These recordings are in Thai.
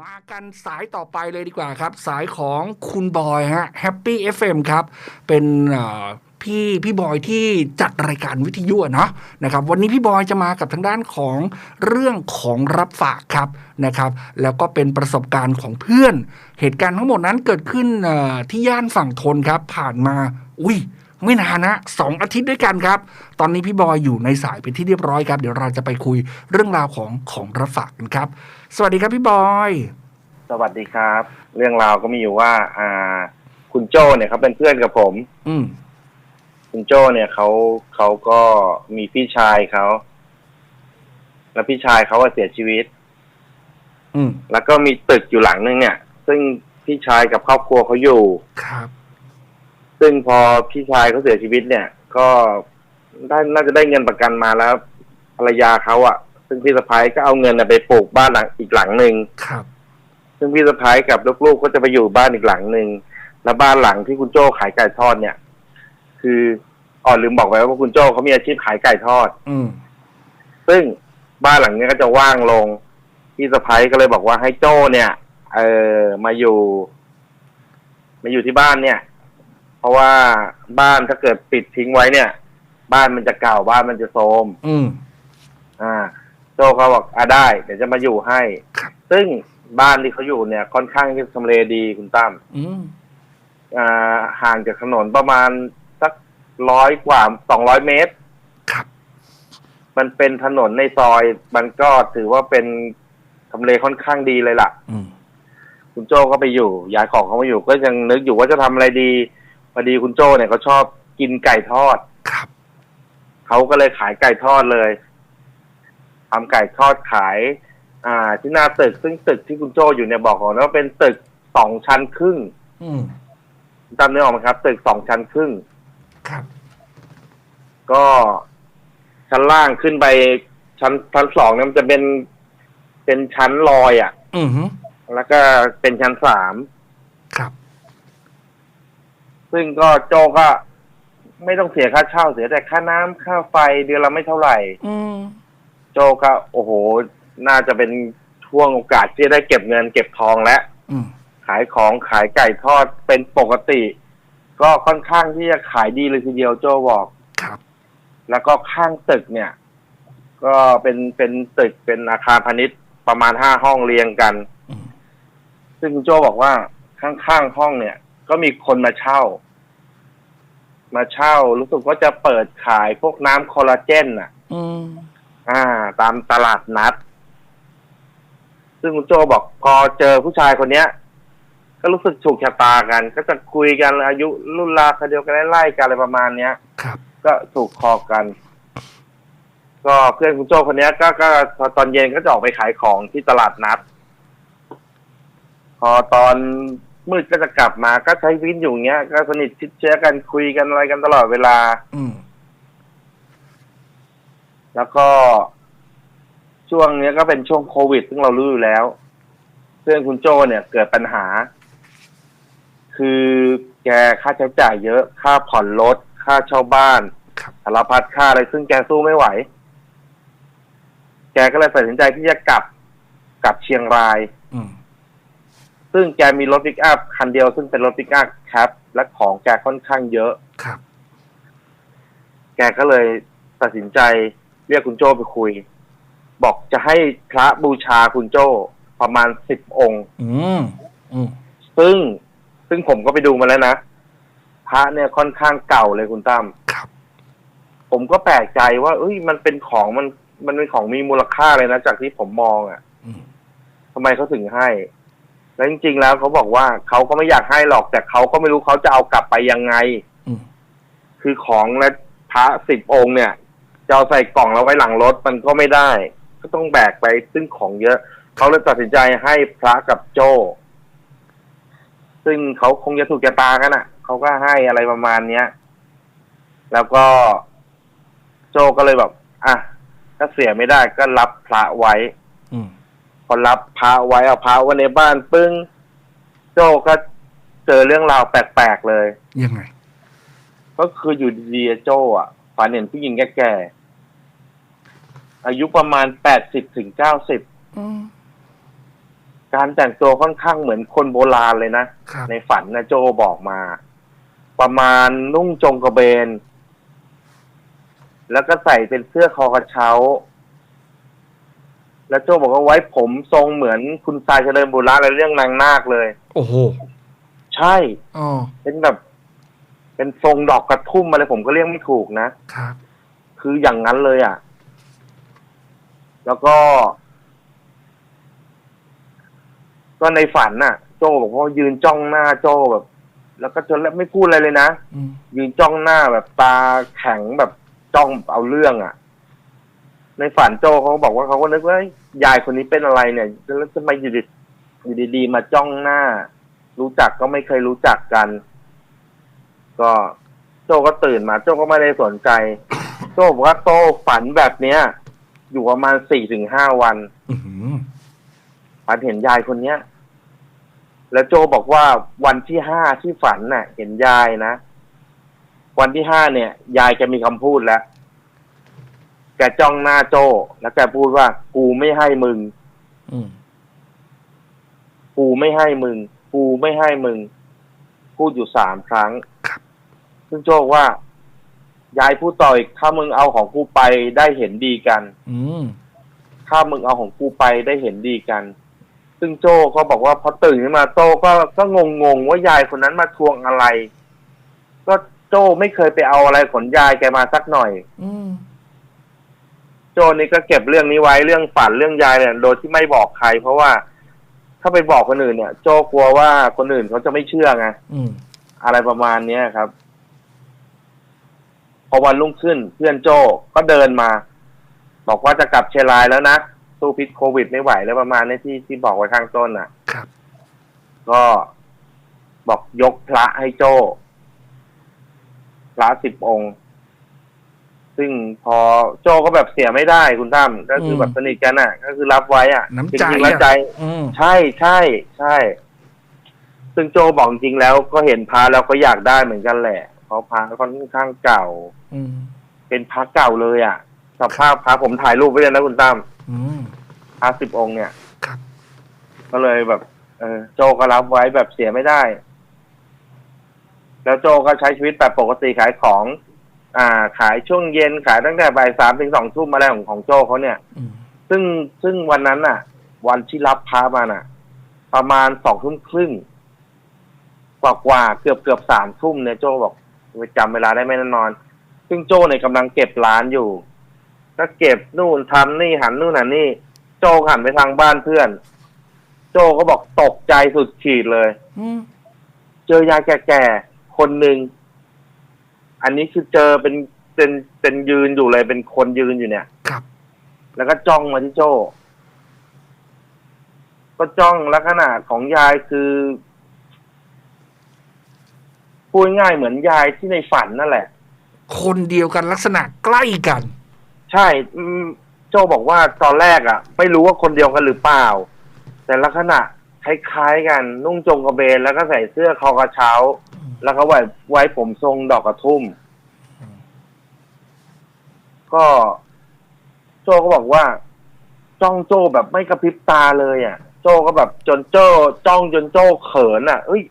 มากันสายต่อไปเลยดีกว่าครับ สายของคุณบอยฮะ Happy FM ครับ เป็นพี่พี่บอยที่จัดรายการวิทยุเนาะนะครับ วันนี้พี่บอยจะมากับทางด้านของเรื่องของรับฝากครับนะครับ แล้วก็เป็นประสบการณ์ของเพื่อน เหตุการณ์ทั้งหมดนั้นเกิดขึ้นที่ย่านฝั่งทนครับ ผ่านมาอุ้ย ไม่นานนะสองอาทิตย์ด้วยกันครับ ตอนนี้พี่บอยอยู่ในสายเป็นที่เรียบร้อยครับ เดี๋ยวเราจะไปคุยเรื่องราวของของรับฝากกันครับ สวัสดีครับพี่บอย สวัสดีครับ เรื่องราวก็มีอยู่ว่า อ่า คุณโจเนี่ยเขาเป็นเพื่อนกับผม อืมคุณโจเนี่ยเขาเขาก็มีพี่ชายเขาแล้วพี่ชายเขาก็เสียชีวิต อืมแล้วก็มีตึกอยู่หลังนึงเนี่ย ซึ่งพี่ชายกับครอบครัวเขาอยู่ครับ ซึ่งพอพี่ชายเขาเสียชีวิตเนี่ย ก็ได้น่าจะได้เงินประกันมาแล้วภรรยาเขาอะซึ่งพี่สะพ้ายก็เอาเงินน่ะไปปลูกบ้านหลังอีกหลังหนึ่งครับ ซึ่งพี่สะพ้ายกับลูกๆก็จะไปอยู่บ้านอีกหลังหนึ่งแล้วบ้านหลังที่คุณโจ้ขายไก่ทอดเนี่ย คืออ๋อลืมบอกไว้ว่าคุณโจ้เขามีอาชีพขายไก่ทอด อืมซึ่งบ้านหลังเนี้ยก็จะว่างลง พี่สะพ้ายก็เลยบอกว่าให้โจ้เนี่ย เออมาอยู่ มาอยู่ที่บ้านเนี่ย เพราะว่าบ้านถ้าเกิดปิดทิ้งไว้เนี่ย บ้านมันจะเก่าบ้านมันจะโทรมอืมอ่า โจ้เขาบอกอะได้ เดี๋ยวจะมาอยู่ให้ครับซึ่งบ้านที่เขาอยู่เนี่ย ค่อนข้างที่ทำเลดีคุณตั้มอืมอ่าห่างจากถนนประมาณสักร้อยกว่าสองร้อยเมตร ครับ มันเป็นถนนในซอย มันก็ถือว่าเป็นทำเลค่อนข้างดีเลยล่ะ อืม คุณโจ้ก็ไปอยู่ย้ายของเขามาอยู่ก็ยังนึกอยู่ว่าจะทำอะไรดี พอดีคุณโจ้เนี่ยเขาชอบกินไก่ทอดครับเขาก็เลยขายไก่ทอดเลยทำไก่ทอดขาย อ่า ที่หน้าตึกซึ่งตึกที่คุณโจ้อยู่เนี่ยบอกก่อนว่าเป็นตึกสองชั้นครึ่งอืมจำเนื้อออกไหมครับ ตึกสองชั้นครึ่งครับ ก็ชั้นล่างขึ้นไป ชั้นชั้นสองเนี่ยมันจะเป็นเป็นชั้นลอยอะ่ะ อืมฮึแล้วก็เป็นชั้นสามครับ ซึ่งก็โจก็ไม่ต้องเสียค่าเช่าเสียแต่ค่าน้ำค่าไฟเดือนละไม่เท่าไหร่ อืม โจก็โอ้โห น่าจะเป็นช่วงโอกาสที่จะได้เก็บเงินเก็บทองแล้วอืม ขายของขายไก่ทอดเป็นปกติ ก็ค่อนข้างที่จะขายดีเลยทีเดียวโจบอก ครับ แล้วก็ข้างตึกเนี่ย ก็เป็นเป็นตึกเป็นอาคารพาณิชย์ประมาณห้าห้องเรียงกัน อืม ซึ่งคุณโจบอกว่าข้างๆห้องเนี่ย ก็มีคนมาเช่า มาเช่า รู้สึกว่าจะเปิดขายพวกน้ำคอลลาเจนอะ อืม อ่า ตามตลาดนัด ซึ่งคุณโจบอกพอเจอผู้ชายคนเนี้ย ก็รู้สึกถูกชะตากัน ก็จะคุยกันอายุรุ่นราวคราวเดียวกันไล่ๆกันอะไรประมาณเนี้ย ครับ ก็ถูกคอกัน ก็เพื่อนคุณโจ้คนเนี้ย ก็ก็พอตอนเย็นก็จะออกไปขายของที่ตลาดนัด พอตอน มืดก็จะกลับมาก็ใช้วินอยู่อย่างเงี้ย ก็สนิทชิดเชื้อกันคุยกันอะไรกันตลอดเวลา อืม แล้วก็ช่วงเนี้ยก็เป็นช่วงโควิด ซึ่งเรารู้อยู่แล้ว เพื่อนคุณโจ้เนี่ยเกิดปัญหา คือแกค่าใช้จ่ายเยอะ ค่าผ่อนรถค่าเช่าบ้านครับสารพัดค่าอะไรซึ่งแกสู้ไม่ไหว แกก็เลยตัดสินใจที่จะกลับกลับเชียงรายอืม ซึ่งแกมีรถปิกอัพคันเดียวซึ่งเป็นรถปิกอัพแคปและของแกค่อนข้างเยอะ ครับ แกก็เลยตัดสินใจเรียกคุณโจ้ไปคุย บอกจะให้พระบูชาคุณโจ้ประมาณสิบองค์ อืมอืมซึ่งซึ่งผมก็ไปดูมาแล้วนะพระเนี่ยค่อนข้างเก่าเลยคุณตั้มครับ ผมก็แปลกใจว่าเอ้ย มันเป็นของมันมันเป็นของมีมูลค่าเลยนะจากที่ผมมองอะ่ะอืมทำไมเขาถึงให้ แล้วจริง ๆ แล้วเขาบอกว่าเขาก็ไม่อยากให้หรอกแต่เขาก็ไม่รู้เขาจะเอากลับไปยังไงอืมคือของและพระสิบองค์เนี่ยจะเอาใส่กล่องแล้วไว้หลังรถมันก็ไม่ได้ ก็ต้องแบกไปซึ่งของเยอะ เขาเลยตัดสินใจให้พระกับโจ้ซึ่งเขาคงจะถูกจะตากันอะเขาก็ให้อะไรประมาณเนี้ย แล้วก็โจ้ก็เลยแบบ อะ ถ้าเสียไม่ได้ก็รับพระไว้อืม พอรับพระไว้เอาพระไว้ในบ้านปึ้งโจ้ก็เจอเรื่องราวแปลกๆเลย ยังไง ก็คืออยู่ดีๆโจ้อะฝันเห็นผู้หญิงแก่ๆอายุประมาณแปดสิบถึงเก้าสิบอืมการแต่งตัวค่อนข้างเหมือนคนโบราณเลยนะครับในฝันนะโจบอกมา ประมาณนุ่งจงกระเบน แล้วก็ใส่เป็นเสื้อคอกระเช้า แล้วโจบอกว่าไว้ผมทรงเหมือนคุณทรายเฉลิมบุระในเรื่องนางนาคเลย โอ้โห ใช่อ๋อเป็นแบบ เป็นทรงดอกกระทุ่มอะไรผมก็เรียกไม่ถูกนะครับ คืออย่างนั้นเลยอะ แล้วก็ ก็ในฝันน่ะ โจบอกว่ายืนจ้องหน้าโจแบบ แล้วก็จนแล้วไม่พูดอะไรเลยนะอืมยืนจ้องหน้าแบบตาแข็งแบบจ้องเอาเรื่องอะ่ะ ในฝันโจเขาก็บอกว่าเขาก็นึกว่าเอ้ยยายคนนี้เป็นอะไรเนี่ยแล้วทำไมอยู่ดีอยู่ดีๆมาจ้องหน้า รู้จักก็ไม่เคยรู้จักกัน ก็โจก็ตื่นมา โจก็ไม่ได้สนใจ โจบอกว่าโตฝันแบบเนี้ย อยู่ประมาณสี่ถึงห้าวันอื้อหือฝันเห็นยายคนเนี้ย แล้วโจบอกว่าวันที่ห้าที่ฝันน่ะ เห็นยายนะวันที่ห้าเนี่ย ยายแกมีคำพูดแล้วแกจ้องหน้าโจแล้วแกพูดว่า กูไม่ให้มึงอืมกูไม่ให้มึง กูไม่ให้มึง พูดอยู่สามครั้งครับซึ่งโจบอกว่ายายพูดต่ออีกถ้ามึงเอาของกูไปได้เห็นดีกัน อืมถ้ามึงเอาของกูไปได้เห็นดีกัน ซึ่งโจ้ก็บอกว่าพอตื่นขึ้นมาโจ้ก็ก็งงงๆว่ายายคนนั้นมาทวงอะไร ก็โจ้ไม่เคยไปเอาอะไรขนยายแกมาสักหน่อย อืม โจ้นี่ก็เก็บเรื่องนี้ไว้เรื่องฝันเรื่องยายเนี่ยโดยที่ไม่บอกใคร เพราะว่าถ้าไปบอกคนอื่นเนี่ย โจ้กลัวว่าคนอื่นเขาจะไม่เชื่อไงอืม อะไรประมาณเนี้ยครับ พอวันรุ่งขึ้น เพื่อนโจ้ก็เดินมา บอกว่าจะกลับเชียงรายแล้วนะสู้พิษโควิดไม่ไหวแล้วประมาณนี้ที่ที่บอกไว้ข้างต้นน่ะ ครับ ก็บอกยกพระให้โจ้พระสิบองค์ ซึ่งพอโจ้ก็แบบเสียไม่ได้คุณตั้มก็คือแบบสนิทกันอะ ก็คือรับไว้อะน้ำจใจริงๆแล้วอะใจอืมใช่ใช่ใช่ ซึ่งโจบอกจริงแล้วก็เห็นพระแล้วก็อยากได้เหมือนกันแหละ เพราะพระค่อนข้างเก่าอืมเป็นพระเก่าเลยอะสภาพพระผมถ่ายรูปไว้เลยนะคุณตั้มอืมพระสิบองค์เนี่ยครับก็เลยแบบ เออโจก็รับไว้แบบเสียไม่ได้ แล้วโจก็ใช้ชีวิตแบบปกติขายของ อ่า ขายช่วงเย็นขายตั้งแต่บ่ายสามถึงสองทุ่มอะไรของของโจเขาเนี่ยอืมซึ่งซึ่งวันนั้นน่ะ วันที่รับพามาน่ะ ประมาณสองทุ่มครึ่งกว่ากว่าๆเกือบเกือบสามทุ่มเนี่ยโจบอกจำเวลาได้ไม่แน่นอน ซึ่งโจเนี่ยกำลังเก็บร้านอยู่ ก็เก็บนู่นทำนี่หันนู่นหันนี่ โจหันไปทางบ้านเพื่อน โจก็บอกตกใจสุดขีดเลยอืมเจอยายแก่ๆคนหนึ่ง อันนี้คือเจอเป็นเป็นเป็นยืนอยู่เลยเป็นคนยืนอยู่เนี่ย ครับ แล้วก็จ้องมาที่โจ้ก็จ้องลักษณะของยายคือพูดง่ายเหมือนยายที่ในฝันนั่นแหละ คนเดียวกันลักษณะใกล้กัน ใช่อืมโจบอกว่าตอนแรกอะ่ะ ไม่รู้ว่าคนเดียวกันหรือเปล่า แต่ลักษณะคล้ายๆกัน นุ่งจงกระเบนแล้วก็ใส่เสื้อคอกระเช้าอืม แล้วก็ไว้ไว้ผมทรงดอกกระทุ่มอืมก็โจก็บอกว่า จ้องโจแบบไม่กระพริบตาเลยอะ โจก็แบบจนโจจ้องจนโจเขินอะ เอ้ย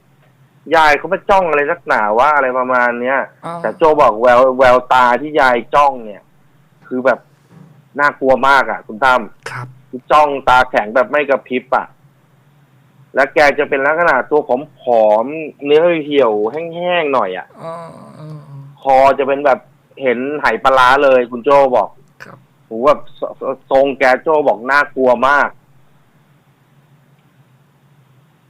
ยายเขาไม่จ้องอะไรสักหนาว่าอะไรประมาณเนี้ยอ่าแต่โจบอกแววแววตาที่ยายจ้องเนี่ย คือแบบน่ากลัวมากอะ คุณตั้มครับคือจ้องตาแข็งแบบไม่กระพริบอะ แล้วแกจะเป็นลักษณะตัวผอมๆเนื้อเหี่ยวๆแห้งๆหน่อยอะอ่าอ่าคอจะเป็นแบบเห็นไหปลาร้าเลยคุณโจบอกครับโหแบบททรงแกโจบอกน่ากลัวมาก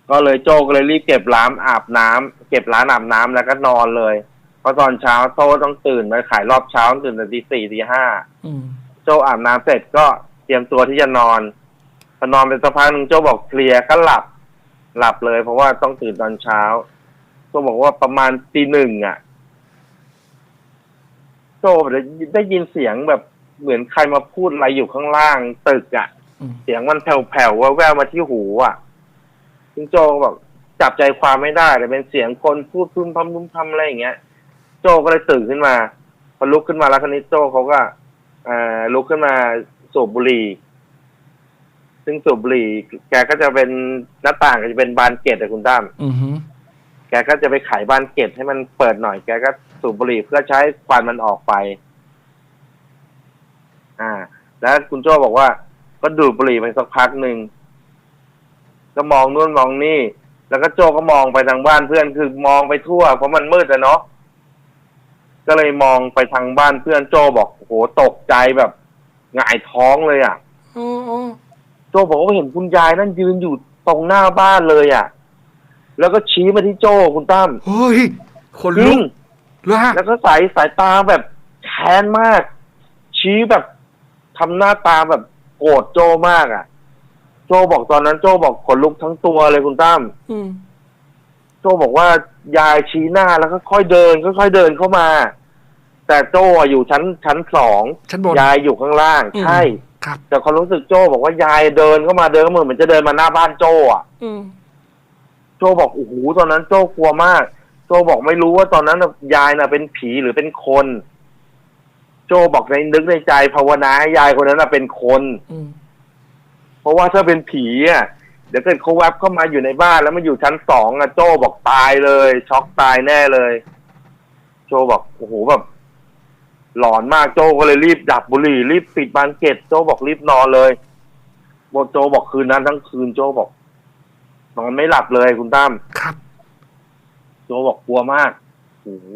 ก็เลยโจก็เลยรีบเก็บร้านอาบน้ำเก็บร้านอาบน้ำแล้วก็นอนเลยเพราะตอนเช้าโจต้องตื่นมาขายรอบเช้าตื่นแต่ตีสี่ตีห้า อืม โจอาบน้ำเสร็จก็เตรียมตัวที่จะนอนพอนอนเป็นสักพักหนึ่งโจบอกเพลียก็หลับ หลับเลย เพราะว่าต้องตื่นตอนเช้าโจบอกว่าประมาณตีหนึ่งอะโจได้ยินเสียงแบบเหมือนใครมาพูดอะไรอยู่ข้างล่างตึกอะอืมเสียงมันแผ่วๆแว่วๆมาที่หูอะซึ่งโจก็บอกจับใจความไม่ได้แต่เป็นเสียงคนพูดพึ่มพำพึ่มพำอะไรอย่างเงี้ย โจก็เลยตื่นขึ้นมาพอลุกขึ้นมาแล้วคราวนี้โจเขาก็เอ่อลุกขึ้นมาสูบบุหรี่ ซึ่งสูบบุหรี่ แกก็จะเป็นหน้าต่างก็จะเป็นบานเกล็ดอะคุณตั้มอือฮึแกก็จะไปไขบานเกล็ดให้มันเปิดหน่อย แกก็สูบบุหรี่เพื่อใช้ควันมันออกไป อ่า แล้วคุณโจ้บอกว่า ก็ดูดบุหรี่ไปสักพักหนึ่งก็มองนู่นมองนี่ แล้วก็โจ้ก็มองไปทางบ้านเพื่อนคือมองไปทั่ว เพราะมันมืดอะเนาะก็เลยมองไปทางบ้านเพื่อนโจ้บอกโอ้โหตกใจแบบหงายท้องเลยอะอ๋ออ๋อ โจบอกว่าเห็นคุณยายนั่นยืนอยู่ตรงหน้าบ้านเลยอะ แล้วก็ชี้มาที่โจคุณตั้มเฮ้ยคนจริลุงกแล้วฮะแล้วก็สายสายตาแบบแค้นมาก ชี้แบบทำหน้าตาแบบโกรธโจมากอะ โจบอกตอนนั้น โจบอกขนลุกทั้งตัวเลยคุณตั้มอืมโจบอกว่ายายชี้หน้าแล้วก็ค่อยเดินค่อยๆเดินเข้ามา แต่โจอะอยู่ชั้นชั้นสองชั้นบนยายอยู่ข้างล่างอืมใช่ ครับ แต่ความรู้สึกโจบอกว่ายายเดินเข้ามาเดินเข้ามาเหมือนจะเดินมาหน้าบ้านโจอะอืมโจบอกโอ้โหตอนนั้นโจกลัวมาก โจบอกไม่รู้ว่าตอนนั้นน่ะยายน่ะเป็นผีหรือเป็นคน โจบอกในนึกในใจภาวนาให้ยายคนนั้นน่ะเป็นคน อืมเพราะว่าถ้าเป็นผีอะเดี๋ยวเกิดเขาแวบเข้ามาอยู่ในบ้านแล้วมันอยู่ชั้นสองอะโจบอกตายเลย ช็อกตายแน่เลย โจบอกโอ้โหแบบ หลอนมากโจก็เลยรีบดับบุหรี่ รีบปิดบานเกล็ดโจบอกรีบนอนเลยบอกโจบอกคืนนั้นทั้งคืนโจบอกนอนไม่หลับเลยคุณตั้มครับ โจบอกกลัวมากโอ้โห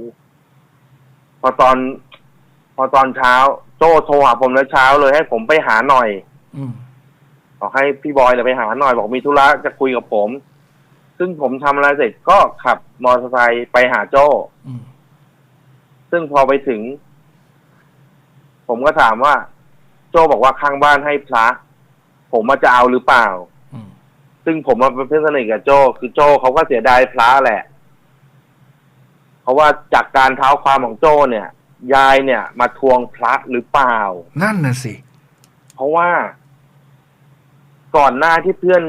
พอตอน พอตอนเช้า โจโทรหาผมแล้วเช้าเลยให้ผมไปหาหน่อย อืมบอกให้พี่บอยเนี่ยไปหาหน่อยบอกมีธุระจะคุยกับผม ซึ่งผมทำอะไรเสร็จก็ขับมอเตอร์ไซค์ไปหาโจอืมซึ่งพอไปถึง ผมก็ถามว่า โจบอกว่าข้างบ้านให้พระ ผมมาจะเอาหรือเปล่าอืมซึ่งผมมาเป็นเพื่อนสนิทกับโจคือโจเขาก็เสียดายพระแหละ เพราะว่าจากการเท้าความของโจเนี่ย ยายเนี่ย มาทวงพระหรือเปล่า นั่นน่ะสิ เพราะว่า ก่อนหน้าที่เพื่อน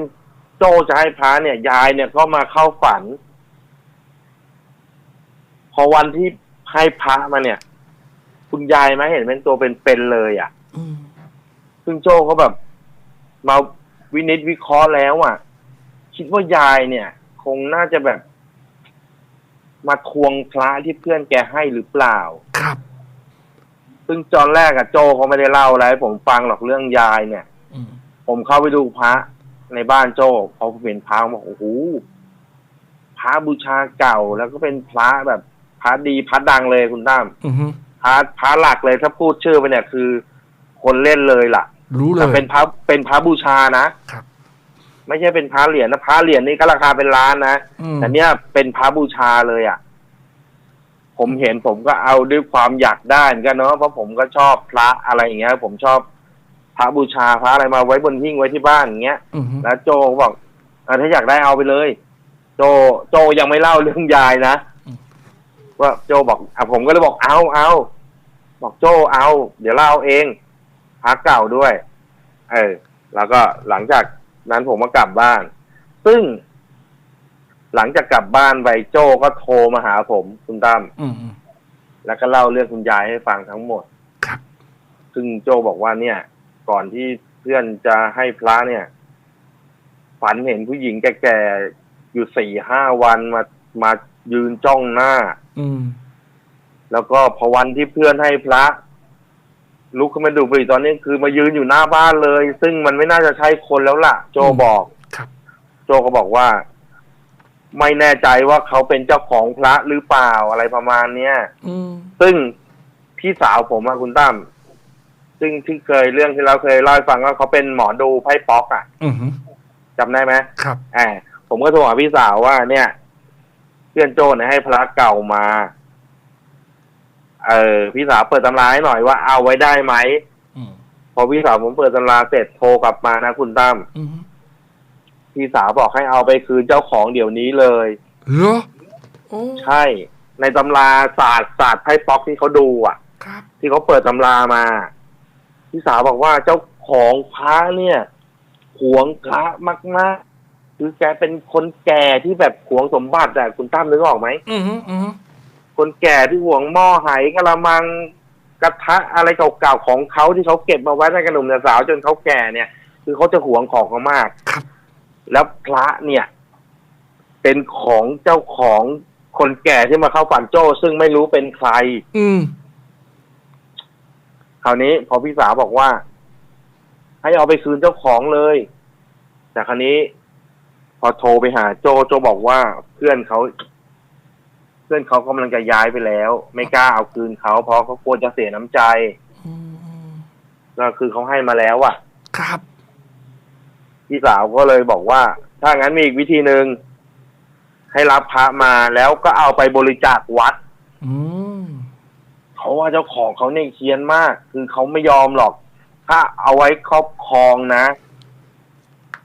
โจจะให้พระเนี่ย ยายเนี่ยก็มาเข้าฝัน พอวันที่ให้พระมาเนี่ย คุณยายมาเห็นเป็นตัวเป็นๆเลยอะอืมซึ่งโจเขาแบบ มาวินิจวิเคราะห์แล้วอะ คิดว่ายายเนี่ย คงน่าจะแบบ มาทวงพระที่เพื่อนแกให้หรือเปล่า ครับ ซึ่งตอนแรกอะโจเขาไม่ได้เล่าอะไรให้ผมฟังหรอกเรื่องยายเนี่ยอืมผมเข้าไปดูพระในบ้านโจพอผมเห็นพระผมบอกโอ้โหพระบูชาเก่าแล้วก็เป็นพระแบบพระดีพระดังเลยคุณตั้มอือฮึ พระพระหลักเลยถ้าพูดชื่อไปเนี่ยคือ คนเล่นเลยล่ะ รู้เลแต่ยเป็นพระเป็นพระบูชานะครับ ไม่ใช่เป็นพระเหรียญนะพระเหรียญนี่ก็ราคาเป็นล้านนะอืมแต่เนี้ยเป็นพระบูชาเลยอะ ผมเห็นผมก็เอาด้วยความอยากได้เหมือนกันเนาะเพราะผมก็ชอบพระอะไรอย่างเงี้ย ผมชอบพระบูชาพระอะไรมาไว้บนหิ้งไว้ที่บ้านอย่างเงี้ยอือฮึแล้วโจก็บอกอะถ้าอยากได้เอาไปเลย โจโจยังไม่เล่าเรื่องยายนะ ว่าโจบอกอะผมก็เลยบอกเอาเอาบอกโจเอา เดี๋ยวเล่าเองพระเก่าด้วย เออ แล้วก็หลังจากนั้นผมก็กลับบ้าน ซึ่ง หลังจากกลับบ้านไปโจก็โทรมาหาผมคุณตั้มอืมอืมแล้วก็เล่าเรื่องคุณยายให้ฟังทั้งหมด ครับ ซึ่งโจบอกว่าเนี่ย ก่อนที่เพื่อนจะให้พระเนี่ย ฝันเห็นผู้หญิงแก่ๆอยู่สี่ห้าวันมามายืนจ้องหน้า อืม แล้วก็พอวันที่เพื่อนให้พระ ลุกขึ้นมาดูบุหรี่ตอนนี้คือมายืนอยู่หน้าบ้านเลย ซึ่งมันไม่น่าจะใช่คนแล้วล่ะ โจบอกครับ โจก็บอกว่า ไม่แน่ใจว่าเขาเป็นเจ้าของพระหรือเปล่าอะไรประมาณเนี้ยอืม ซึ่งพี่สาวผมอะคุณตั้มซึ่งที่เคยเรื่องที่เราเคยเล่าให้ฟังว่าเขาเป็นหมอดูไพ่ป๊อกอะอือฮึจำได้ไหมครับแอบผมก็โทรหาพี่สาวว่าเนี่ยเพื่อนโจเนี่ยให้พระเก่ามา เออพี่สาวเปิดตำราให้หน่อยว่าเอาไว้ได้ไหมอืมพอพี่สาวผมเปิดตำราเสร็จโทรกลับมานะคุณตั้มอือฮึพี่สาวบอกให้เอาไปคืนเจ้าของเดี๋ยวนี้เลยเหรอโอ้ใช่ ในตำราศาสตร์ศาสตร์ไพ่ป๊อกที่เขาดูอะครับที่เขาเปิดตำรามา พี่สาวบอกว่าเจ้าของพระเนี่ยหวงพระมากๆ คือแกเป็นคนแก่ที่แบบหวงสมบัติอะคุณตั้มนึกออกไหมอือฮึอือฮึคนแก่ที่หวงหม้อไหกระมังกระทะอะไรเก่าๆของเขาที่เขาเก็บมาไว้ในกระหนุ่มแต่สาวจนเขาแก่เนี่ย คือเขาจะหวงของเขามากครับ แล้วพระเนี่ย เป็นของเจ้าของคนแก่ที่มาเข้าฝันโจ้ ซึ่งไม่รู้เป็นใคร อืมคราวนี้พอพี่สาวบอกว่า ให้เอาไปคืนเจ้าของเลย แต่คราวนี้พ อโทรไปหาโจโจบอกว่าเพื่อนเขา เพื่อนเขากำลังจะย้ายไปแล้ว ไม่กล้าเอาคืนเขาเพราะเขากลัวจะเสียน้ำใจอืมก็คือเขาให้มาแล้วอะครับพี่สาวก็เลยบอกว่า ถ้างั้นมีอีกวิธีหนึ่งให้รับพระมาแล้วก็เอาไปบริจาควัด อืมเขาว่าเจ้าของเขาเนี่ยเคียนมาก คือเขาไม่ยอมหรอก ถ้าเอาไว้ครอบครองนะ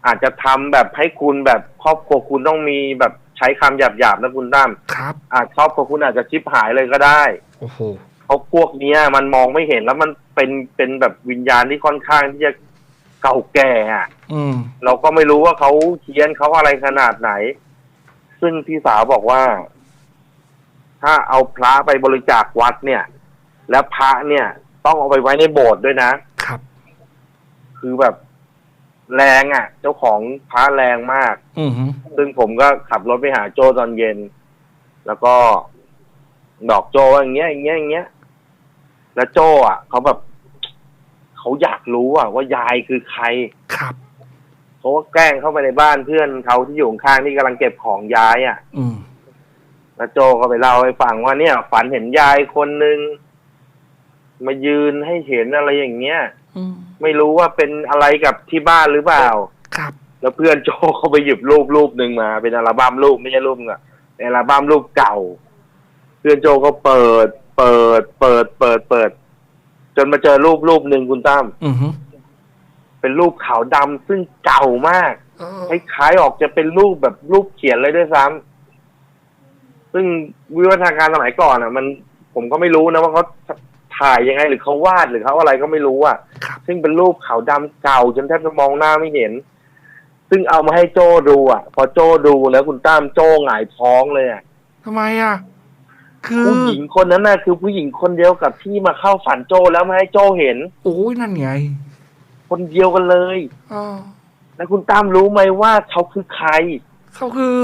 อาจจะทำแบบให้คุณแบบครอบครัวคุณต้องมีแบบใช้คำหยาบๆนะคุณตั้มครับอาจครอบครัวคุณอาจจะชิบหายเลยก็ได้โอ้โหเพราะพวกเนี้ยมันมองไม่เห็นแล้วมันเป็นเป็นแบบวิญญาณที่ค่อนข้างที่จะเก่าแก่อะอืมเราก็ไม่รู้ว่าเขาเคียนเขาอะไรขนาดไหน ซึ่งพี่สาวบอกว่า ถ้าเอาพระไปบริจาควัดเนี่ย แล้วพระเนี่ย ต้องเอาไปไว้ในโบสถ์ด้วยนะครับ คือแบบ แรงอะ่ะ เจ้าของพระแรงมาก อืมซึ่งผมก็ขับรถไปหาโจตอนเย็น แล้วก็ดอกโจว่าอย่างเงี้ยอย่างเงี้ยอย่างเงี้ย แล้วโจอะเขาแบบเขาอยากรู้อะ ว่ายายคือใครครับ เขาก็แกล้งเข้าไปในบ้านเพื่อนเขาที่อยู่ข้างๆที่กำลังเก็บของย้ายอะ อืมแล้วโจก็ไปเล่าให้ฟังว่าเนี่ย ฝันเห็นยายคนหนึ่งมายืนให้เห็นอะไรอย่างเงี้ยอืม ไม่รู้ว่าเป็นอะไรกับที่บ้านหรือเปล่า ครับ แล้วเพื่อนโจเขาไปหยิบรูปรูปหนึ่งมา เป็นอัลบั้มรูปไม่ใช่รูปอะเป็นอัลบั้มรูปเก่า เพื่อนโจก็เปิด เปิด เปิด เปิด เปิด จนมาเจอรูปรูปหนึ่งคุณตั้มอืมเป็นรูปขาวดำซึ่งเก่ามากเออคล้ายๆออกจะเป็นรูปแบบรูปเขียนเลยด้วยซ้ำซึ่งวิวัฒนาการสมัยก่อนอะ มันผมก็ไม่รู้นะว่าเขา ถ่ายยังไงหรือเขาวาดหรือเขาอะไรก็ไม่รู้อะครับซึ่งเป็นรูปขาวดำเก่าจนแทบจะมองหน้าไม่เห็น ซึ่งเอามาให้โจ้ดูอะ พอโจ้ดูแล้วคุณตั้มโจ้หงายท้องเลยอะทำไมอะ คือผู้หญิงคนนั้นน่ะคือผู้หญิงคนเดียวกับที่มาเข้าฝันโจ้แล้วมาให้โจ้เห็น โอ้ยนั่นไง คนเดียวกันเลยอ๋อแล้วคุณตั้มรู้ไหมว่าเขาคือใคร เขาคือ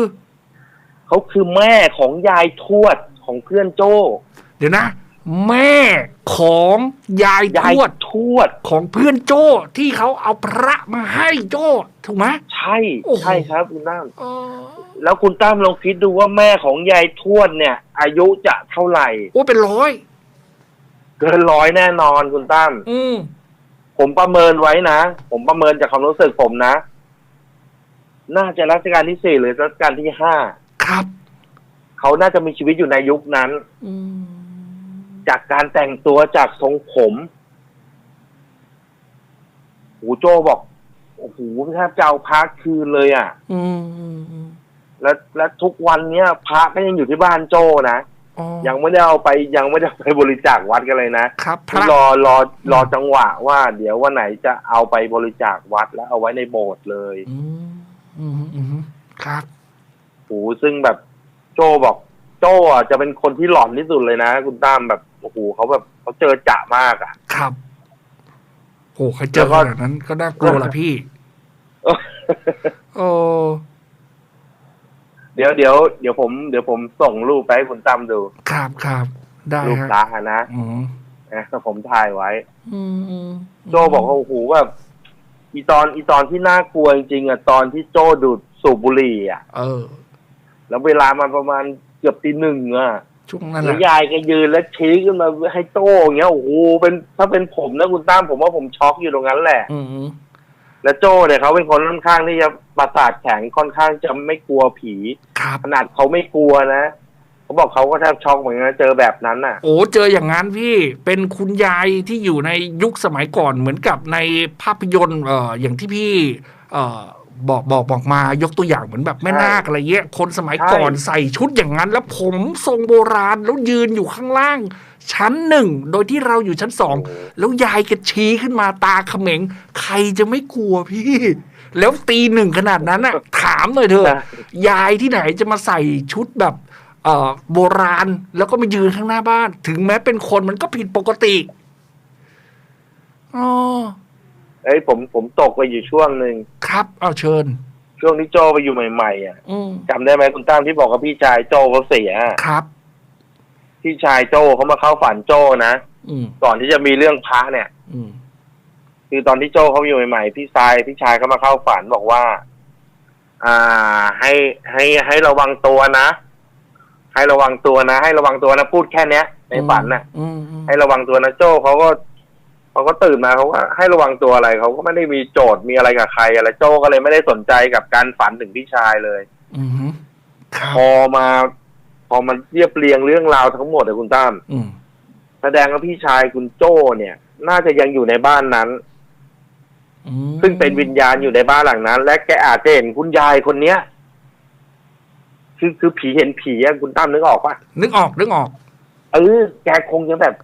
เขาคือแม่ของยายทวดของเพื่อนโจ้ เดี๋ยวนะ แม่ของยายยายทวดทวดของเพื่อนโจ้ที่เขาเอาพระมาให้โจ้ถูกไหม ใช่โอ้โห ใช่ครับคุณตั้มอ๋อแล้วคุณตั้มลองคิดดูว่าแม่ของยายทวดเนี่ย อายุจะเท่าไหร่ โอ้เป็นร้อย เกินร้อยแน่นอนคุณตั้มอืมผมประเมินไว้นะ ผมประเมินจากความรู้สึกผมนะ น่าจะรัชกาลที่สี่หรือรัชกาลที่ห้าครับ เขาน่าจะมีชีวิตอยู่ในยุคนั้น อืม จากการแต่งตัวจากทรงผมหูโจบอกโอ้โหแทบจะเอาพระคืนเลยอะอืมอืมอืมแล้วและทุกวันเนี้ยพระก็ยังอยู่ที่บ้านโจนะอ๋อยังไม่ได้เอาไปยังไม่ได้เอาไปบริจาควัดกันเลยนะครับพระรอรอรอจังหวะว่าเดี๋ยววันไหนจะเอาไปบริจาควัดแล้วเอาไว้ในโบสถ์เลยอืมอืมอืมครับโอ้โหซึ่งแบบโจบอก โจอะจะเป็นคนที่หลอนที่สุดเลยนะ คุณตั้มแบบ โอ้โหเขาแบบเขาเจอจะมากอะ ครับโอ้ใครเจอแล้วก็ขนาดนั้นก็น่ากลัวละพี่โอ้เดี๋ยวเดี๋ยวเดี๋ยวผมเดี๋ยวผมส่งรูปไปให้คุณตั้มดู ครับครับได้รูปฮะพระอะนะอืมนะผมถ่ายไว้อืมอืมโจบอกว่าโอ้โหแบบอีตอนอีตอนที่น่ากลัวจริงๆอะตอนที่โจดูดสูบบุหรี่อะ เออ แล้วเวลามันประมาณเกือบตีหนึ่งอะ ช่วงนั้นแหแล้วละยายก็ยืนแล้วชี้ขึ้นมาให้โต้อย่างเงี้ยโอ้โหเป็นถ้าเป็นผมนะคุณตั้มผมว่าผมช็อกอยู่ตรงนั้นแหละอืมแล้วโจ้เนี่ยเขาเป็นคนค่อนข้างที่จะประสาทแข็งค่อนข้างจะไม่กลัวผีครับขนาดเขาไม่กลัวนะเขาบอกเขาก็แทบช็อกเหมือนกันนะเจอแบบนั้นน่ะ โอ้เจออย่างนั้นพี่เป็นคุณยายที่อยู่ในยุคสมัยก่อนเหมือนกับในภาพยนตร์เอ่ออย่างที่พี่ เอ่อ บอกบอกบอกมายกตัวอย่างเหมือนแบบแม่ใช่นาคอะไรเงี้ยคนสมัยใช่ก่อนใส่ชุดอย่างนั้น แล้วผมทรงโบราณแล้วยืนอยู่ข้างล่าง ชั้นหนึ่งโดยที่เราอยู่ชั้นสองโอ้แล้วยายก็ชี้ขึ้นมาตาเขม็ง ใครจะไม่กลัวพี่ แล้วตีหนึ่งขนาดนั้นอะถามหน่อยเถอะใช่ยายที่ไหนจะมาใส่ชุดแบบเอ่อโบราณแล้วก็มายืนข้างหน้าบ้าน ถึงแม้เป็นคนมันก็ผิดปกติอ๋อ เอ้ยผมผมตกไปอยู่ช่วงหนึ่งครับ เอาเชิญ ช่วงที่โจไปอยู่ใหม่ๆอะอืมจำได้ไหมคุณตั้มที่บอกกับพี่ชายโจเขาเสียครับ พี่ชายโจเขามาเข้าฝันโจนะอืมก่อนที่จะมีเรื่องพระเนี่ย อืมคือตอนที่โจเขาอยู่ใหม่ๆพี่ชายพี่ชายเขามาเข้าฝันบอกว่า อ่า ให้ให้ให้ระวังตัวนะ ให้ระวังตัวนะ ให้ระวังตัวนะพูดแค่เนี้ยในฝันน่ะ อืมอืมให้ระวังตัวนะโจเขาก็ เขาก็ตื่นมาเขาก็ให้ระวังตัวอะไรเขาก็ไม่ได้มีโจทย์มีอะไรกับใครอะไรโจก็เลยไม่ได้สนใจกับการฝันถึงพี่ชายเลย อืมครัพบอมา พอมันเรียบเรียงเรื่องราวทั้งหมดเลยคุณตั้มอืมแสดงว่าพี่ชายคุณโจเนี่ย น่าจะยังอยู่ในบ้านนั้นอืมซึ่งเป็นวิญญาณอยู่ในบ้านหลังนั้น และแกอาจจะเห็นคุณยายคนเนี้ยคือคือผีเห็นผีอะคุณตั้มนึกออกปะนึกออกนึกออกเออแกคงจะแบบ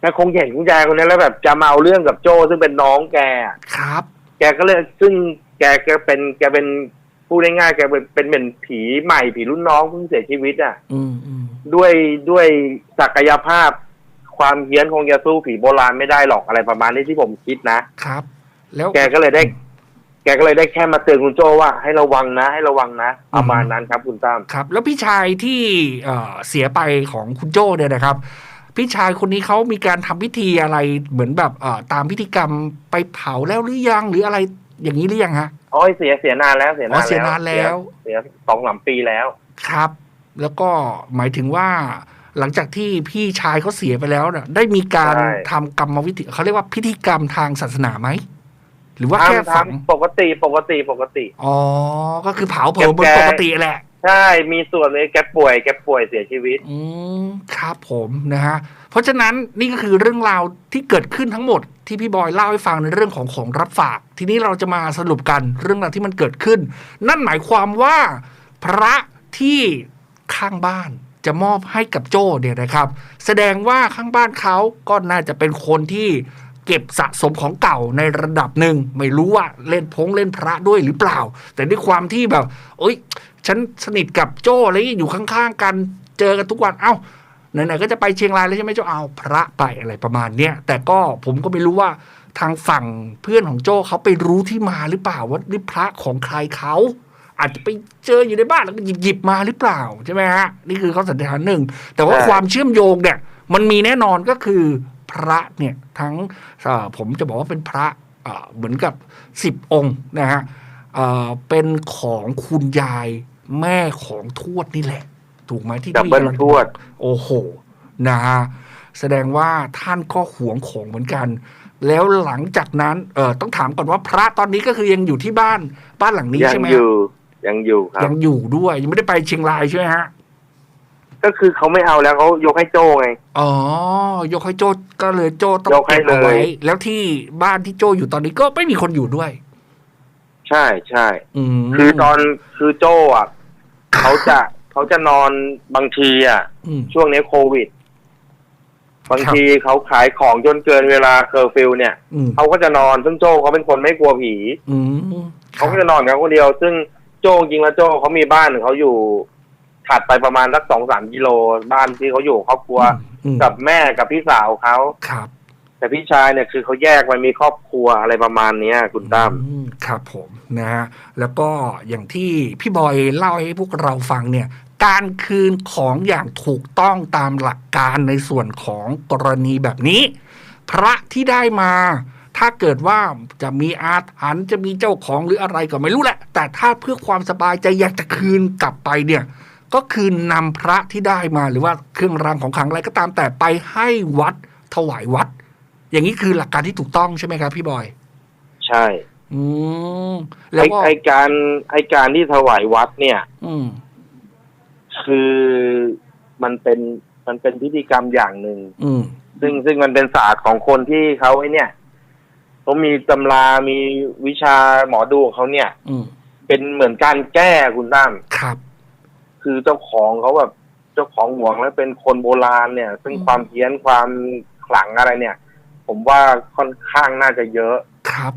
แกคงเห็นคุณยายคนนี้แล้วแบบจะมาเอาเรื่องกับโจซึ่งเป็นน้องแกอะครับ แกก็เลยซึ่งแกแกเป็นแกเป็นพูดง่ายๆแกเป็นเป็นเหมือนผีใหม่ผีรุ่นน้องเพิ่งเสียชีวิตอะอืมอืมด้วยด้วยศักยภาพ ความเฮี้ยนคงจะสู้ผีโบราณไม่ได้หรอกอะไรประมาณนี้ที่ผมคิดนะ ครับ แล้วแกก็เลยได้ แกก็เลยได้แค่มาเตือนคุณโจว่าให้ระวังนะ ให้ระวังนะประมาณนั้นครับคุณตั้มครับ แล้วพี่ชายที่เอ่อเสียไปของคุณโจ้เนี่ยนะครับ พี่ชายคนนี้เขามีการทำพิธีอะไรเหมือนแบบเอ่อตามพิธีกรรมไปเผาแล้วหรือยังหรืออะไรอย่างนี้หรือยังฮะอ๋อเสียเสียนานแล้วเสียอ๋นาอนเสียนานแล้ว เสียสองสามปีแล้วครับ แล้วก็หมายถึงว่าหลังจากที่พี่ชายเขาเสียไปแล้วเนี่ยได้มีการใช่ทำกรรมวิธีเขาเรียกว่าพิธีกรรมทางศาสนาไหมหรือว่าแค่ทำฝังทำปกติปกติปกติ อ๋อ ก็คือเผาเผาบนแกปกติแหละ ใช่มีส่วนเลยแกป่วยแกป่วยเสียชีวิต อืมครับผมนะฮะเพราะฉะนั้นนี่ก็คือเรื่องราวที่เกิดขึ้นทั้งหมด ที่พี่บอยเล่าให้ฟังในเรื่องของของรับฝาก ทีนี้เราจะมาสรุปกันเรื่องราวที่มันเกิดขึ้น นั่นหมายความว่า พระที่ข้างบ้านจะมอบให้กับโจ้เนี่ยนะครับ แสดงว่าข้างบ้านเขาก็น่าจะเป็นคนที่เก็บสะสมของเก่าในระดับหนึ่งไม่รู้ว่าเล่นพงเล่นพระด้วยหรือเปล่า แต่ด้วยความที่แบบ เอ้ย ฉันสนิทกับโจ้อะไรอยู่ข้างๆกันเจอกันทุกวันเอ้าไหนๆก็จะไปเชียงรายแล้วใช่ไหมโจ้าเอาพระไปอะไรประมาณเนี้ยแต่ก็ผมก็ไม่รู้ว่าทางฝั่งเพื่อนของโจ้เขาไปรู้ที่มาหรือเปล่าว่านี่พระของใครเขาอาจจะไปเจออยู่ในบ้านแล้วก็หยิบหยิบมาหรือเปล่าใช่ไหมฮะนี่คือเขาสันนิษฐานหนึ่งแต่ว่าความเชื่อมโยงเนี่ย มันมีแน่นอนก็คือพระเนี่ยทั้งผมจะบอกว่าเป็นพระเหมือนกับสิบองค์นะฮะเป็นของคุณยาย แม่ของทวดนี่แหละ ถูกไหมที่ดับเบิลพี่กำลังทวด โอ้โห นะฮะแสดงว่าท่านก็หวงของเหมือนกัน แล้วหลังจากนั้น เออต้องถามก่อนว่าพระตอนนี้ก็คือยังอยู่ที่บ้านบ้านหลังนี้ยังใช่ไหมอยู่ยังอยู่ครับยังอยู่ด้วยยังไม่ได้ไปเชียงรายใช่ไหมฮะก็คือเขาไม่เอาแล้วเขายกให้โจ้ไง อ๋อ ยกให้โจก็เลยโจต้องยกให้เก็บเอาไว้เลยแล้วที่บ้านที่โจอยู่ตอนนี้ก็ไม่มีคนอยู่ด้วย ใช่ใช่อืมคือตอนคือโจ้อะ เขาจะเขาจะนอนบางทีอะ อืม ช่วงนี้โควิด บางทีเขาขายของจนเกินเวลาเคอร์ฟิวเนี่ย อืมเขาก็จะนอนซึ่งโจ้เขาเป็นคนไม่กลัวผี อืมเขาก็จะนอนกันคนเดียว ซึ่งโจ้จริงๆแล้วโจ้เขามีบ้านของเขาอยู่ถัดไปประมาณสักสองสามกิโลบ้านที่เขาอยู่ครอบครัว อืมกับแม่กับพี่สาวเขา ครับ แต่พี่ชายเนี่ยคือเขาแยกไปมีครอบครัวอะไรประมาณเนี้ยคุณตั้มครับผมนะฮะแล้วก็อย่างที่พี่บอยเล่าให้พวกเราฟังเนี่ย การคืนของอย่างถูกต้องตามหลักการในส่วนของกรณีแบบนี้ พระที่ได้มาถ้าเกิดว่าจะมีอาถรรพ์จะมีเจ้าของหรืออะไรก็ไม่รู้แหละ แต่ถ้าเพื่อความสบายใจอยากจะคืนกลับไปเนี่ย ก็คือนำพระที่ได้มาหรือว่าเครื่องรางของขลังอะไรก็ตามแต่ไปให้วัดถวายวัด อย่างนี้คือหลักการที่ถูกต้องใช่ไหมครับพี่บอย ใช่ อืมแล้วไอ้ก็ไอการไอการที่ถวายวัดเนี่ย อืม คือมันเป็นมันเป็นพิธีกรรมอย่างหนึ่งอืม ซึ่งซึ่งมันเป็นศาสตร์ของคนที่เขาไอ้เนี่ยเขามีตำรามีวิชาหมอดูของเขาเนี่ย อืม เป็นเหมือนการแก้คุณตั้มครับ คือเจ้าของเขาแบบเจ้าของหวงแล้วเป็นคนโบราณเนี่ย ซึ่งอืม ความเพี้ยนความขลังอะไรเนี่ย ผมว่าค่อนข้างน่าจะเยอะครับ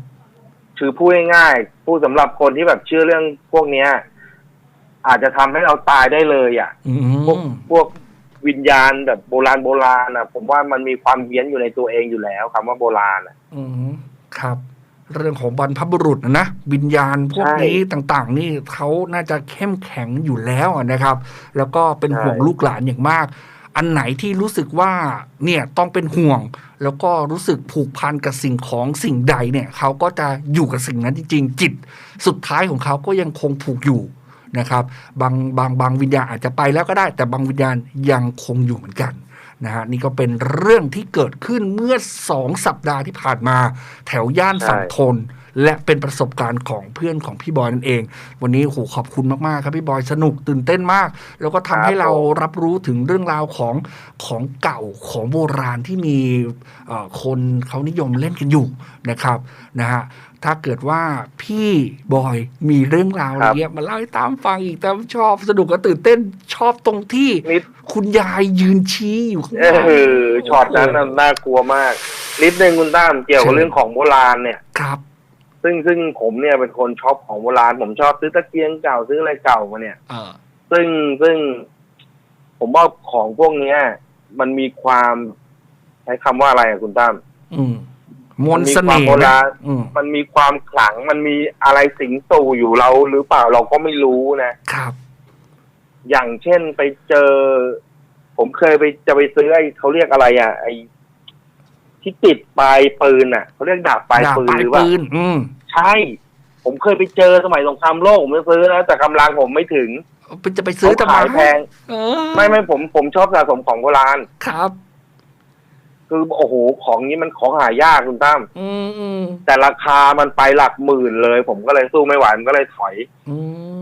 คือพูดง่ายๆพูดสำหรับคนที่แบบเชื่อเรื่องพวกเนี้ย อาจจะทำให้เราตายได้เลยอะอืพวกมพวกวิญญาณแบบโบราณโบราณอะผมว่ามันมีความเฮี้ยนอยู่ในตัวเองอยู่แล้วคำว่าโบราณอะอืมครับ เรื่องของบรรพบุรุษนะนะวิญญาณพวกใช่นี้ต่างๆ นี่เขาน่าจะเข้มแข็งอยู่แล้วอะนะครับ แล้วก็เป็นใช่ห่วงลูกหลานอย่างมาก อันไหนที่รู้สึกว่าเนี่ยต้องเป็นห่วง แล้วก็รู้สึกผูกพันกับสิ่งของสิ่งใดเนี่ยเขาก็จะอยู่กับสิ่งนั้นจริง ๆ จิตสุดท้ายของเขาก็ยังคงผูกอยู่นะครับบางบางบางวิญญาณอาจจะไปแล้วก็ได้ แต่บางวิญญาณยังคงอยู่เหมือนกันนะฮะนี่ก็เป็นเรื่องที่เกิดขึ้นเมื่อสองสัปดาห์ที่ผ่านมา แถวย่านฝั่งทน และเป็นประสบการณ์ของเพื่อนของพี่บอยนั่นเอง วันนี้โหขอบคุณมากๆครับพี่บอยสนุกตื่นเต้นมาก แล้วก็ทำให้เรารับรู้ถึงเรื่องราวของของเก่าของโบราณที่มีเอ่อคนเขานิยมเล่นกันอยู่นะครับนะฮะถ้าเกิดว่าพี่บอยมีเรื่องราวอะไรเงี้ยมาเล่าให้ตามฟังอีกตามชอบสนุกก็ตื่นเต้นชอบตรงที่นิดคุณยายยืนชี้อยู่ข้างหเอน้าอช็อตนั้นน่ะน่ากลัวมาก นิดนึงคุณตั้มเกี่ยวกับเรื่องของโบราณเนี่ยครับ ซึ่งซึ่งผมเนี่ยเป็นคนชอบของโบราณผมชอบซื้อตะเกียงเก่าซื้ออะไรเก่ามาเนี่ยเออซึ่งซึ่ง ผมว่าของพวกเนี้ย มันมีความใช้คำว่าอะไรอะคุณตั้มอืมมนต์เสมันมีน่ความโบห์รานะณอืมมันมีความขลังมันมีอะไรสิงสู่อยู่เราหรือเปล่าเราก็ไม่รู้นะครับ อย่างเช่นไปเจอ ผมเคยไปจะไปซื้อไอ้เขาเรียกอะไรอะ ไอ้ ที่ติดปลายปืนอะเขาเรียกดาบปลายดาบปืนปลายหรือเปล่าปืนอืมใช่ ผมเคยไปเจอสมัยสงครามโลกผมจะซื้อนะแต่กำลังผมไม่ถึงจะไปซื้อเขาทำไมขายแพงเออไม่ไม่ผมผมชอบสะสมของโบราณครับ คือโอ้โหของนี้มันของหายากคุณตั้มอืมอืมแต่ราคามันไปหลักหมื่นเลย ผมก็เลยสู้ไม่ไหวผมก็เลยถอย อื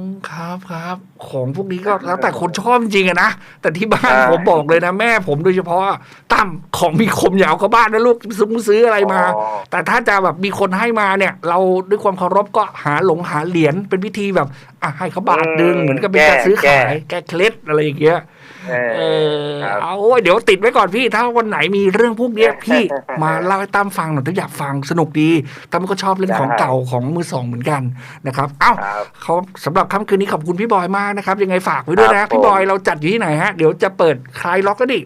มครับครับ ของพวกนี้ก็แล้วแต่คนชอบจริงอะนะ แต่ที่บ้านใช่ ผมบอกเลยนะแม่ผมโดยเฉพาะตั้มของมีคมยาวก็บ้านนะลูกซื้อซื้ออะไรมา อ๋อแต่ถ้าจะแบบมีคนให้มาเนี่ย เราด้วยความเคารพก็หาหลงหาเหรียญเป็นพิธีแบบอะให้เขาบาทดึงเหมือนกับเป็นการซื้อขายแก้เคล็ดอะไรอย่างเงี้ย เออเออครับเอาโอ้ยเดี๋ยวติดไว้ก่อนพี่ ถ้าวันไหนมีเรื่องพวกเนี้ยพี่มาเล่าให้ตั้มฟังหน่อยตั้มอยากฟังสนุกดีตั้มก็ชอบเล่นของได้เก่าของมือสองเหมือนกันนะครับ เอ้าครับเขาสำหรับค่ำคืนนี้ขอบคุณพี่บอยมากนะครับ ยังไงฝากไว้ด้วยครันะบพี่ผมบอยเราจัดอยู่ที่ไหนฮะ เดี๋ยวจะเปิดคลายล็อกก็ดิ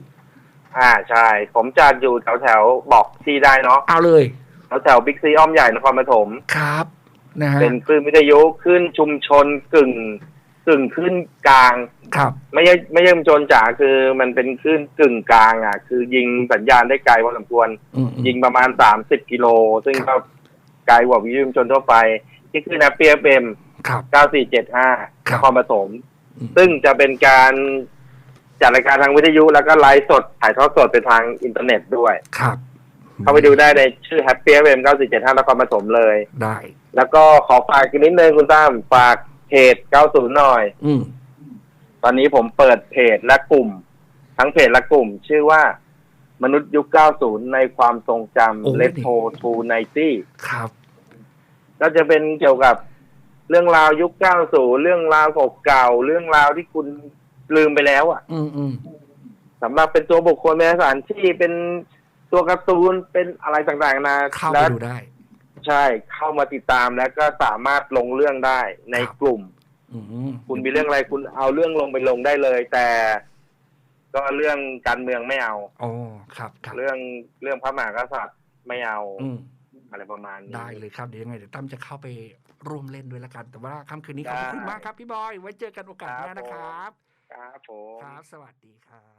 อ่าใช่ ผมจะอยู่แถวแถวๆบอกที่ได้เนาะเอาเลยแถวแถวบิ๊กซีอ้อมใหญ่นครปฐมครับนะฮะเป็นคลื่นวิทยุขึ้นชุมชนกึ่ง กึ่งขึ้นกลางครับ ไม่ใช่ไม่ใช่ชุมชนจ๋าคือมันเป็นคลื่นกึ่งกลางอะ คือยิงสัญญาณได้ไกลพอสมควรอืมอืมยิงประมาณสามสิบกิโล ซึ่งก็ไกลกว่าวิทยุชุมชนทั่วไป ที่คือนะเปียเอ็มครับเก้าสี่เจ็ดห้าครันบครปฐมอืมซึ่งจะเป็นการจัดรายการทางวิทยุแล้วก็ไลฟ์สดถ่ายทอดสดไปทางอินเทอร์เน็ตด้วยครับเข้าไปดูได้ในชื่อ Happy FM 9475นครปฐมเลย ได้ แล้วก็ขอฝากกันนิดนึงคุณตั้มฝาก เพจ90หน่อย อืมตอนนี้ผมเปิดเพจและกลุ่ม ทั้งเพจและกลุ่ม ชื่อว่ามนุษย์ยุค90ในความทรงจำ Retro to 90ครับ ก็จะเป็นเกี่ยวกับเรื่องราวยุค90เรื่องราวเก่าๆเรื่องราวที่คุณลืมไปแล้วอะ อืมอืมสำหรับเป็นตัวบุคคลเป็นสถานที่เป็นตัวการ์ตูนเป็นอะไรต่างๆนานาเข้าไปแล้วดูได้ ใช่เข้ามาติดตามแล้วก็สามารถลงเรื่องได้ในครับกลุ่มอืมคุณมีเรื่องอะไรคุณเอาเรื่องลงไปลงได้เลย แต่ก็เรื่องการเมืองไม่เอาอ๋อครับครับ เรื่องเรื่องพระมหากษัตริย์ไม่เอาอืมอะไรประมาณนี้ได้เลยครับเดี๋ยวยังไงเดี๋ยวตั้มจะเข้าไปร่วมเล่นด้วยละกัน แต่ว่าค่ำคืนนี้ขอบได้คุณมากครับ พี่บอย ไว้เจอกันโอกาสหน้าครับนะครับ ครับผมครับ สวัสดีครับ